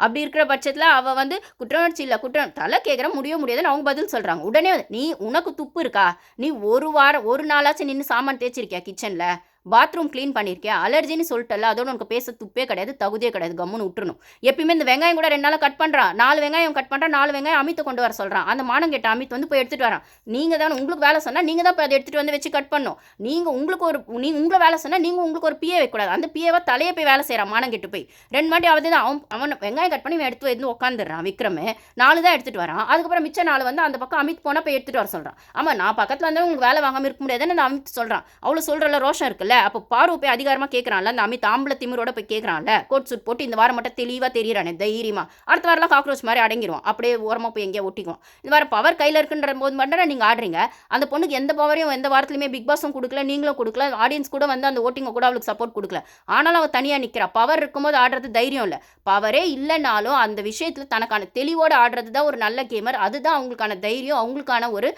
அப்படி இருக்கிற பட்சத்தில் அவள் வந்து குற்றவுணர்ச்சி இல்லை குற்றம் தலை கேட்குற முடிய முடியாதுன்னு அவங்க பதில் சொல்கிறாங்க உடனே நீ உனக்கு துப்பு இருக்கா? நீ ஒரு வாரம் ஒரு நாளாச்சும் நின்று சாமான் தேய்ச்சிருக்கியா கிச்சனில் பாத்ரூம் க்ளீன் பண்ணியிருக்கேன் அலர்ஜின்னு சொல்லிட்டல அதோட உனக்கு பேச துப்பே கிடையாது தகுதியே கிடையாது கம்முன்னு விட்டுறணும் எப்பயுமே இந்த வெங்காயம் கூட ரெண்டு நாளாக கட் பண்ணுறான் நாலு வெங்காயம் கட் பண்ணுறான் நாலு வெங்காயம் அமித்தை கொண்டு வர சொல்கிறான் அந்த மானம் கேட்ட அமித் வந்து போய் எடுத்துகிட்டு வரான். நீங்கள் தான் உங்களுக்கு வேலை சொன்னால் நீங்கள் தான் இப்போ அதை எடுத்துகிட்டு வந்து வச்சு கட் பண்ணும். நீங்கள் உங்களுக்கு ஒரு நீ உங்களை வேலை சொன்னால் நீங்கள் உங்களுக்கு ஒரு பிஏ வைக்கக்கூடாது அந்த பிஏவை தலையை போய் வேலை செய்கிறான் மானம் கெட்டு போய். ரெண்டு மாட்டி அவன் தான் அவன் அவன் வெங்காயம் கட் பண்ணி எடுத்து வந்து உட்காந்துடுறான் விக்ரமே. நாலு தான் எடுத்துகிட்டு வரான். அதுக்கப்புறம் மிச்ச நாள் வந்து அந்த பக்கம் அமித் போனால் போய் எடுத்துகிட்டு வர சொல்கிறான் ஆமாம் நான் பக்கத்தில் வந்து உங்களுக்கு வேலை வாங்காமல் இருக்க முடியாதுன்னு அந்த அமித் சொல்கிறான் அவ்வளோ சொல்கிறல ரோஷம் இருக்குல்ல? அப்போ பார்வை போய் அதிகாரமாக கேட்குறான்ல அந்த அமித் ஆம்பளை திமிரோட போய் கேட்குறான்ல கோட் சூட் போட்டு இந்த வாரம் மட்டும் தெளிவாக தெரியறானே தைரியமா. அடுத்த வாரம்லாம் காக்ரோச் மாதிரி அடங்கிடுவோம் அப்படியே ஓரமாக போய் எங்கேயோ ஒட்டிக்குவோம் இந்த வாரம் பவர் கையில் இருக்குன்ற போது மட்டும் நீங்கள் ஆடுறீங்க? அந்த பொண்ணுக்கு எந்த பவரையும் எந்த வாரத்துலையுமே பிக் பாஸும் கொடுக்கல நீங்களும் கொடுக்கல ஆடியன்ஸ் கூட வந்து அந்த ஓட்டிங்க கூட அவளுக்கு சப்போர்ட் கொடுக்கல. ஆனாலும் அவள் தனியாக நிற்கிறா பவர் இருக்கும்போது ஆடுறது தைரியம் இல்லை. பவரே இல்லைனாலும் அந்த விஷயத்தில் தனக்கான தெளிவோடு ஆடுறது தான் ஒரு நல்ல கேமர் அதுதான் அவங்களுக்கான தைரியம் அவங்களுக்கான ஒரு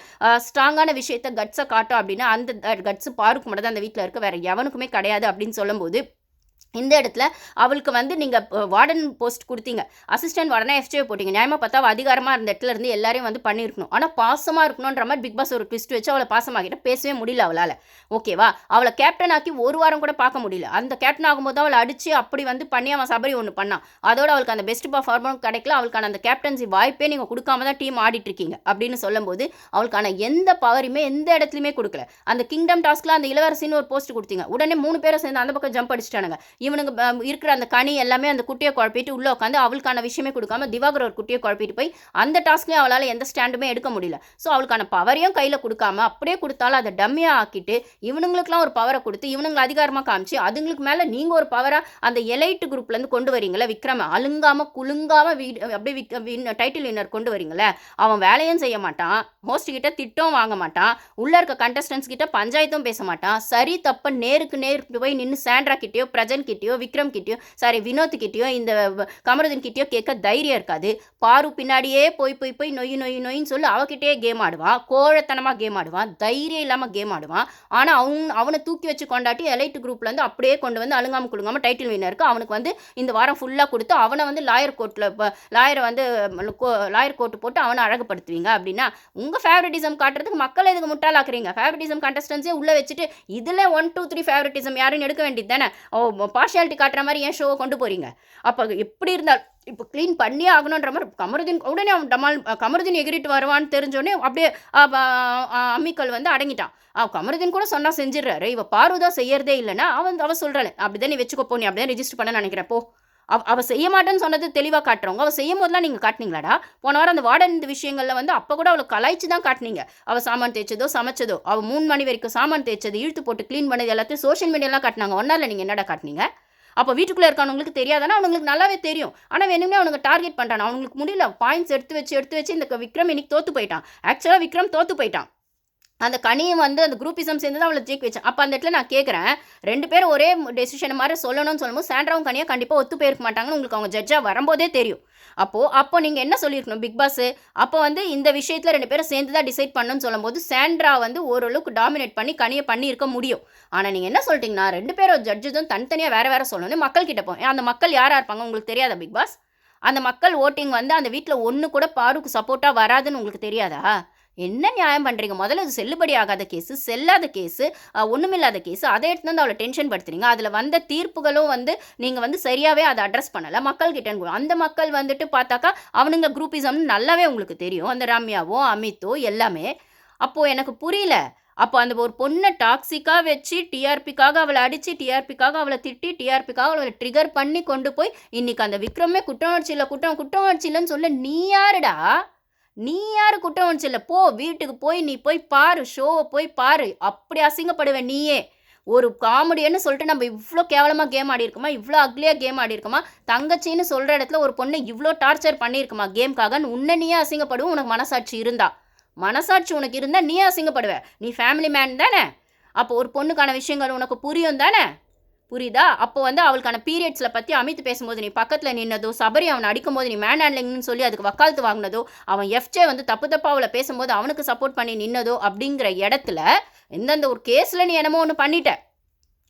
ஸ்ட்ராங்கான விஷயத்தை கட்ஸை காட்டும் அப்படின்னா அந்த கட்ஸ் பாருக்கு மட்டும் தான் அந்த வீட்டில் இருக்க வேற எவனுக்குமே கிடையாது அப்படின்னு சொல்லும்போது இந்த இடத்துல அவளுக்கு வந்து நீங்கள் வார்டன் போஸ்ட் கொடுத்தீங்க. அசிஸ்டன்ட் வார்டனாக எஃப்ஜே போட்டிங்க. நியாயமாக பார்த்தா அவள் அதிகாரமாக இருந்த இடத்துல இருந்து எல்லாரையும் வந்து பண்ணியிருக்கணும். ஆனால் பாசமாக இருக்கணுன்ற மாதிரி பிக் பாஸ் ஒரு ட்விஸ்ட் வச்சு அவளை பாசமாகிட்ட பேசவே முடியல அவளால். ஓகேவா? அவளை கேப்டன் ஆக்கி ஒரு வாரம் கூட பார்க்க முடியல. அந்த கேப்டன் ஆகும்போது அவளை அடித்து அப்படி வந்து பண்ணி அவன் சபரி ஒன்று பண்ணான் அதோட அவளுக்கு அந்த பெஸ்ட் பர்ஃபார்மன்ஸ் கிடைக்கல. அவளுக்கான அந்த கேப்டன்சி வாய்ப்பே நீங்கள் கொடுக்காம தான் டீம் ஆடிட்டு இருக்கீங்க அப்படின்னு சொல்லும்போது அவளுக்கான எந்த பவரையுமே எந்த இடத்துலையுமே கொடுக்கல. அந்த கிங்டம் டாஸ்க்கில் அந்த இளவரசின்னு ஒரு போஸ்ட் கொடுத்தீங்க. உடனே மூணு பேரை சேர்ந்து அந்த பக்கம் ஜம்ப் அடிச்சிட்டானுங்க. இவனுங்க இருக்கிற அந்த கனி எல்லாமே அந்த குட்டியை குழப்பிட்டு உள்ளே உட்காந்து அவளுக்கான விஷயமே கொடுக்காம திவாகர் ஒரு குட்டியை குழப்பிட்டு போய் அந்த டாஸ்க்லேயும் அவளால் எந்த ஸ்டாண்டுமே எடுக்க முடியல. ஸோ அவளுக்கான பவரையும் கையில் கொடுக்காம அப்படியே கொடுத்தாலும் அதை டம்மியாக ஆக்கிட்டு இவனுங்களுக்குலாம் ஒரு பவரை கொடுத்து இவனுங்களை அதிகாரமாக காமிச்சு அதுங்களுக்கு மேலே நீங்கள் ஒரு பவராக அந்த எலைட்டு குரூப்லேருந்து கொண்டு வரீங்களே விக்ரம அழுங்காமல் குலுங்காமல் வீ அப்படியே விக் வின் டைட்டில் வின்னர் கொண்டு வரீங்களே அவன் வேலையும் செய்ய மாட்டான் ஹோஸ்ட் கிட்ட திட்டம் வாங்க மாட்டான் உள்ளே இருக்க கண்டஸ்டன்ஸ் கிட்ட பஞ்சாயத்தும் பேச மாட்டான் சரி தப்ப நேருக்கு நேர் போய் நின்று சாண்ட்ரா கிட்டயோ பிரஜன் கிட்டயோ விக்ரம் கிட்டயோ சாரி வினோத் கிட்டயோ இந்த கமருதன் கிட்டயோ கேட்க தைரியம் இருக்காது. பாரு பின்னாடியே போய் போய் போய் நொய் நொய் நொயின்னு சொல்லி அவகிட்டே கேம் ஆடுவான். கோழத்தனமாக கேம் ஆடுவான். தைரியம் இல்லாமல் கேம் ஆடுவான். ஆனால் அவன் அவனை தூக்கி வச்சு கொண்டாட்டி எலைட் குரூப்லேருந்து அப்படியே கொண்டு வந்து அழுங்காமல் குழுங்காம டைட்டில் வின்னருக்கு அவனுக்கு வந்து இந்த வாரம் ஃபுல்லாக கொடுத்து அவனை வந்து லாயர் கோர்ட்டில் லாயரை வந்து லாயர் கோர்ட்டு போட்டு அவனை அழகுப்படுத்துவீங்க அப்படின்னா உங்கள் ஃபேவரட்டிசம் காட்டுறதுக்கு மக்கள் எதுக்கு முட்டாளாக்குறீங்க? ஃபேவரட்டிசம் கண்டஸ்டன்ஸே உள்ளே வச்சுட்டு இதில் ஒன் டூ த்ரீ ஃபேவரட்டிசம் யாருன்னு எடுக்க வேண்டியது தானே? ஓ பார்ஷியாலிட்டி காட்டுற மாதிரி ஏன் ஷோவை கொண்டு போகிறீங்க அப்போ எப்படி இருந்தால் இப்போ க்ளீன் பண்ணியே ஆகணுன்ற மாதிரி கமருதீன் உடனே அவன் டமால் கமருதீன் எகிரிட்டு வருவான்னு தெரிஞ்சோடனே அப்படியே அம்மிக்கல் வந்து அடங்கிட்டான். அவன் கமருதீன் கூட சொன்னால் செஞ்சிடுறாரு. இவள் பார்வதா செய்யறதே இல்லைன்னா அவன் அவ சொல்கிறாள் அப்படிதான் நீ வச்சுக்கோ போ நீ அப்படிதான் ரெஜிஸ்டர் பண்ண நினைக்கிறேன் போ. அவ அவள் செய்ய மாட்டேன்னு சொன்னது தெளிவாக காட்டுறவங்க. அவள் செய்யும் போதெல்லாம் நீங்கள் காட்டினீங்களாடா? போன வாரம் அந்த வார்டன் இந்த விஷயங்களில் வந்து அப்போ கூட அவளை கலாய்ச்சி தான் காட்டினீங்க. அவள் சாமான் தேய்ச்சதோ சமைச்சதோ அவள் மூணு மணி வரைக்கும் சாமான் தேய்ச்சது இழுத்து போட்டு க்ளீன் பண்ணது எல்லாத்தையும் சோஷியல் மீடியாலாம் காட்டினாங்க. ஒன்றால் நீங்கள் என்னடா காட்டினீங்க? அப்போ வீட்டுக்குள்ளே இருக்கவங்களுக்கு தெரியாதானா? அவங்களுக்கு நல்லாவே தெரியும். ஆனால் வேணுமே அவனுக்கு டார்கெட் பண்ணுறான் அவங்களுக்கு முடியல. பாயிண்ட்ஸ் எடுத்து வச்சு எடுத்து வச்சு இந்த விக்ரம் இன்னைக்கு தோற்று போயிட்டான். ஆக்சுவலாக விக்ரம் தோற்று போயிட்டான். அந்த கனியை வந்து அந்த குரூப்பிசம் சேர்ந்து தான் அவளை ஜெயிக்க வச்சேன் அப்போ அந்த இடத்துல நான் கேட்குறேன் ரெண்டு பேரும் ஒரே டெசிஷன் மாதிரி சொல்லணும்னு சொல்லும்போது சாண்ட்ராவும் கனியாக கண்டிப்பாக ஒத்து போயிருக்க மாட்டாங்கன்னு உங்களுக்கு அவங்க ஜட்ஜாக வரும்போதே தெரியும். அப்போது அப்போ நீங்கள் என்ன சொல்லியிருக்கணும்? பிக் பாஸ் அப்போ வந்து இந்த விஷயத்தில் ரெண்டு பேரும் சேர்ந்து தான் டிசைட் பண்ணணும்னு சொல்லும்போது சாண்ட்ரா வந்து ஓரளவுக்கு டாமினேட் பண்ணி கனியை பண்ணியிருக்க முடியும். ஆனால் நீங்கள் என்ன சொல்லிட்டீங்கன்னா ரெண்டு பேரும் ஜட்ஜும் தனித்தனியாக வேறு வேறு சொல்லணும்னு மக்கள் கிட்ட போய் அந்த மக்கள் யாராக இருப்பாங்க உங்களுக்கு தெரியாதா பிக் பாஸ் அந்த மக்கள் ஓட்டிங் வந்து அந்த வீட்டில் ஒன்று கூட பாருக்கு சப்போர்ட்டாக வராதுன்னு உங்களுக்கு தெரியாதா? என்ன நியாயம் பண்ணுறீங்க முதல்ல இது செல்லுபடி ஆகாத கேஸு செல்லாத கேஸு ஒன்றுமில்லாத கேஸு அதை எடுத்து வந்து அவளை டென்ஷன் படுத்துறீங்க. அதில் வந்த தீர்ப்புகளும் வந்து நீங்கள் வந்து சரியாகவே அதை அட்ரஸ் பண்ணலை. மக்கள் கிட்ட அந்த மக்கள் வந்துட்டு பார்த்தாக்கா அவனுங்க குரூப்பிசம்னு நல்லாவே உங்களுக்கு தெரியும். அந்த ரம்யாவோ அமித்தோ எல்லாமே. அப்போது எனக்கு புரியல. அப்போ அந்த ஒரு பொண்ணை டாக்ஸிக்காக வச்சு டிஆர்பிக்காக அவளை அடித்து டிஆர்பிக்காக அவளை திட்டி டிஆர்பிக்காக அவளை ட்ரிகர் பண்ணி கொண்டு போய் இன்றைக்கி அந்த விக்ரமே குற்றம் இல்லை குற்றம் குற்றம் இல்லைன்னு சொல்ல நீ யாருடா? நீ யாரு குற்றம் உணர்ச்சி இல்லை போ வீட்டுக்கு போய் நீ போய் பாரு ஷோவை போய் பாரு. அப்படி அசிங்கப்படுவேன் நீயே. ஒரு காமெடியன்னு சொல்லிட்டு நம்ம இவ்வளோ கேவலமாக கேம் ஆடி இருக்கோமா? இவ்வளோ அக்லியாக கேம் ஆடி இருக்கோமா? தங்கச்சின்னு சொல்கிற இடத்துல ஒரு பொண்ணு இவ்வளோ டார்ச்சர் பண்ணியிருக்குமா கேம்காக உன்னை நீயே அசிங்கப்படுவோம் உனக்கு மனசாட்சி இருந்தா. மனசாட்சி உனக்கு இருந்தால் நீயே அசிங்கப்படுவ. நீ ஃபேமிலி மேன் தானே. அப்போ ஒரு பொண்ணுக்கான விஷயங்கள் உனக்கு புரியும் தானே? புரியுதா? அப்போ வந்து அவளுக்கான பீரியட்ஸில் பற்றி அமித் பேசும்போது நீ பக்கத்தில் நின்னதோ சபரி அவனை அடிக்கும்போது நீ மேன் ஹேண்ட்லிங்னு சொல்லி அதுக்கு வக்காலத்து வாங்கினதோ அவன் எஃப்ஜே வந்து தப்பு தப்பாக அவளை பேசும்போது அவனுக்கு சப்போர்ட் பண்ணி நின்னதோ அப்படிங்கிற இடத்துல எந்தெந்த ஒரு கேஸில் நீ என்னமோ ஒன்று பண்ணிட்ட.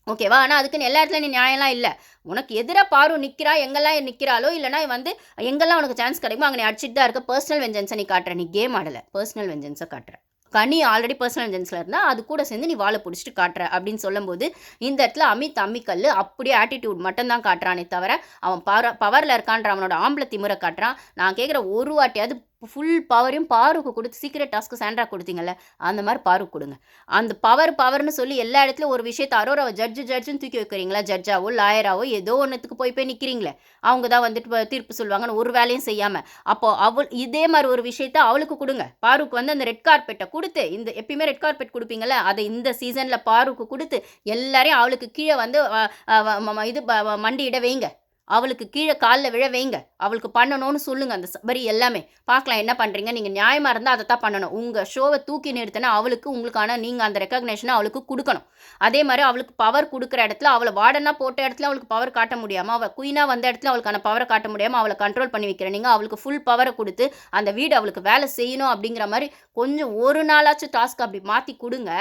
ஓகேவா ஆனால் அதுக்குன்னு எல்லா இடத்துலையும் நீ நியாயம்லாம் இல்லை. உனக்கு எதிராக பாரு நிற்கிறா எங்கெல்லாம் நிற்கிறாளோ இல்லைனா வந்து எங்கெல்லாம் உனக்கு சான்ஸ் கிடைக்குமோ அங்கே நீ அடிச்சுட்டு தான் இருக்க. பர்சனல் வெஞ்சன்ஸை நீ காட்டுற. நீ கேம் ஆடலை. பர்சனல் வெஞ்சன்ஸை காட்டுற. கனி ஆல்ரெடி பர்சனல் ஜென்ஸில் இருந்தால் அது கூட சேர்ந்து நீ வாழை பிடிச்சிட்டு காட்டுற அப்படின்னு சொல்லும்போது இந்த இடத்துல அமித் அம்மிக்கல் அப்படியே ஆட்டிடியூட் மட்டும்தான் காட்டுறானே தவிர அவன் பவர் பவரில் இருக்கான்ற அவனோட ஆம்பளை திமுறை காட்டுறான். நான் கேட்குற ஒரு வாட்டியாவது ஃபுல் பவரையும் பாருக்கு கொடுத்து சீக்கிரட் டாஸ்க்கு சாண்ட்ரா கொடுத்தீங்கல்ல அந்த மாதிரி பாருக்கு கொடுங்க. அந்த பவர் பவர்னு சொல்லி எல்லா இடத்துலையும் ஒரு விஷயத்தை அரோராவை ஜட்ஜு ஜட்ஜுன்னு தூக்கி வைக்கிறீங்களா? ஜட்ஜாவோ லாயராவோ ஏதோ ஒன்றுத்துக்கு போய் போய் நிற்கிறீங்களே அவங்க தான் வந்துட்டு தீர்ப்பு சொல்லுவாங்கன்னு ஒரு வேலையும் செய்யாமல் அப்போ அவள் இதே மாதிரி ஒரு விஷயத்த அவளுக்கு கொடுங்க. பாருக்கு வந்து அந்த ரெட் கார்பெட்டை கொடுத்து இந்த எப்பயுமே ரெட் கார்பெட் கொடுப்பீங்கல்ல அதை இந்த சீசனில் பாருக்கு கொடுத்து எல்லாரையும் அவளுக்கு கீழே வந்து இது ப- மண்டியிட வைங்க. அவளுக்கு கீழே காலில் விழ வைங்க. அவளுக்கு பண்ணணும்னு சொல்லுங்க அந்த சபரி எல்லாமே. பார்க்கலாம் என்ன பண்ணுறீங்க நீங்கள் நியாயமாக இருந்தால் அதை தான் பண்ணணும். உங்கள் ஷோவை தூக்கி நிறுத்தினா அவளுக்கு உங்களுக்கான நீங்கள் அந்த ரெக்கக்னேஷனை அவளுக்கு கொடுக்கணும். அதே மாதிரி அவளுக்கு பவர் கொடுக்குற இடத்துல அவளை வார்டனாக போட்ட இடத்துல அவளுக்கு பவர் காட்ட முடியாமல் அவள் குயினாக வந்த இடத்துல அவளுக்கான பவரை காட்ட முடியாமல் அவளை கண்ட்ரோல் பண்ணி வைக்கிற நீங்கள் அவளுக்கு ஃபுல் பவரை கொடுத்து அந்த வீடு அவளுக்கு வேலை செய்யணும் அப்படிங்கிற மாதிரி கொஞ்சம் ஒரு நாளாச்சும் டாஸ்க் அப்படி மாற்றி கொடுங்க.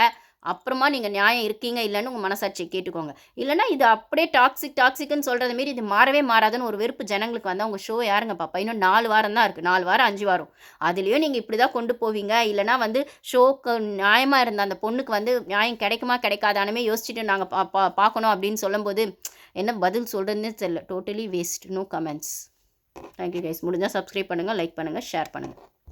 அப்புறமா நீங்கள் நியாயம் இருக்கீங்க இல்லைன்னு உங்கள் மனசாட்சியை கேட்டுக்கோங்க. இல்லைன்னா இது அப்படியே டாக்ஸிக் டாக்ஸிக்னு சொல்கிறது மாரி இது மாறவே மாறாதுன்னு ஒரு வெறுப்பு ஜனங்களுக்கு வந்தால் உங்கள் ஷோ யாருங்க பாப்பா? இன்னும் நாலு வாரம் தான் இருக்குது நாலு வாரம் அஞ்சு வாரம். அதுலேயும் நீங்கள் இப்படி தான் கொண்டு போவீங்க. இல்லைனா வந்து ஷோக்கு நியாயமாக இருந்த அந்த பொண்ணுக்கு வந்து நியாயம் கிடைக்குமா கிடைக்காதானுமே யோசிச்சுட்டு நாங்கள் பா பா பார்க்கணும் அப்படின்னு சொல்லும்போது என்ன பதில் சொல்கிறதுன்னு தெரியல. Totally waste no comments thank you guys முடிஞ்சால் சப்ஸ்கிரைப் பண்ணுங்கள் லைக் பண்ணுங்கள் ஷேர் பண்ணுங்கள்